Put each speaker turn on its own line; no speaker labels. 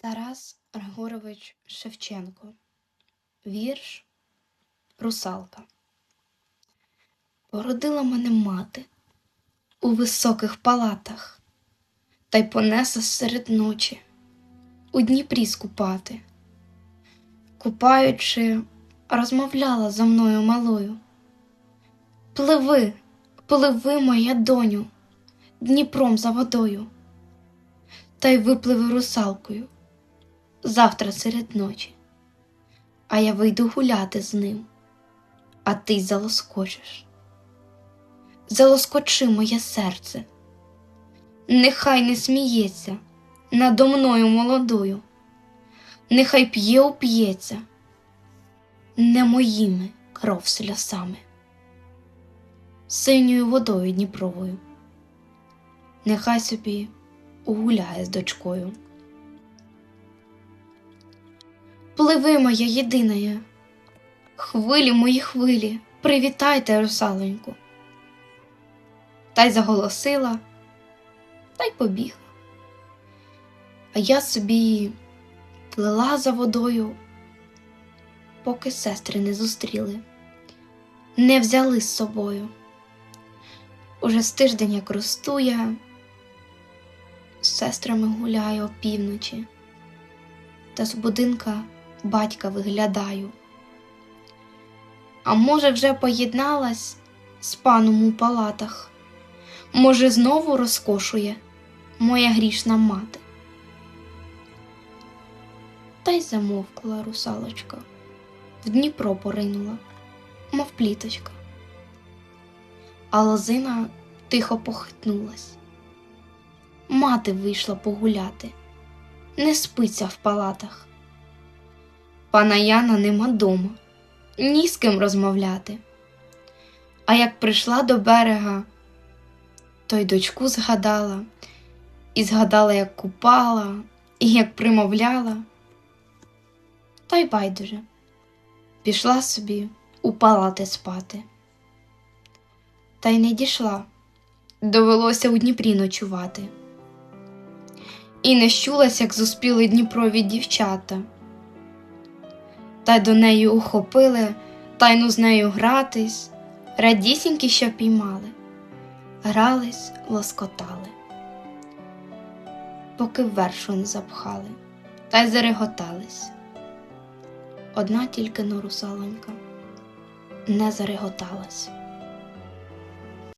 Тарас Григорович Шевченко. Вірш Русалка. Породила мене мати у високих палатах, та й понесла серед ночі у Дніпрі скупати. Купаючи, розмовляла зо мною малою. Пливи, пливи, моя доню, Дніпром за водою, та й випливи русалкою завтра серед ночі, а я вийду гуляти з ним, а ти й залоскочиш. Залоскочи моє серце, нехай не сміється надо мною молодою, нехай п'є уп'ється, не моїми кров сльосами, синьою водою Дніпровою, нехай собі гуляє з дочкою. Пливи, моя єдиная, хвилі мої хвилі, привітайте, русаленьку. Та й заголосила, та й побігла. А я собі плила за водою, поки сестри не зустріли, не взяли з собою. Уже з тиждень як росту я, з сестрами гуляю опівночі, та з будинка батька виглядаю. А може, вже поєдналась з паном у палатах, може, знову розкошує моя грішна мати. Та й замовкла русалочка, в Дніпро поринула, мов пліточка. А лозина тихо похитнулась. Мати вийшла погуляти, не спиться в палатах. Пана Яна нема дома, ні з ким розмовляти. А як прийшла до берега, то й дочку згадала, і згадала, як купала, і як примовляла. Та й байдуже, пішла собі у палати спати. Та й не дійшла, довелося у Дніпрі ночувати. І не щулась, як зуспіли Дніпрові дівчата та й до неї ухопили, тайну з нею гратись, радісінькі, що піймали, грались, лоскотали, поки вершу не запхали, та й зареготались. Одна тільки но русалонька не зареготалась.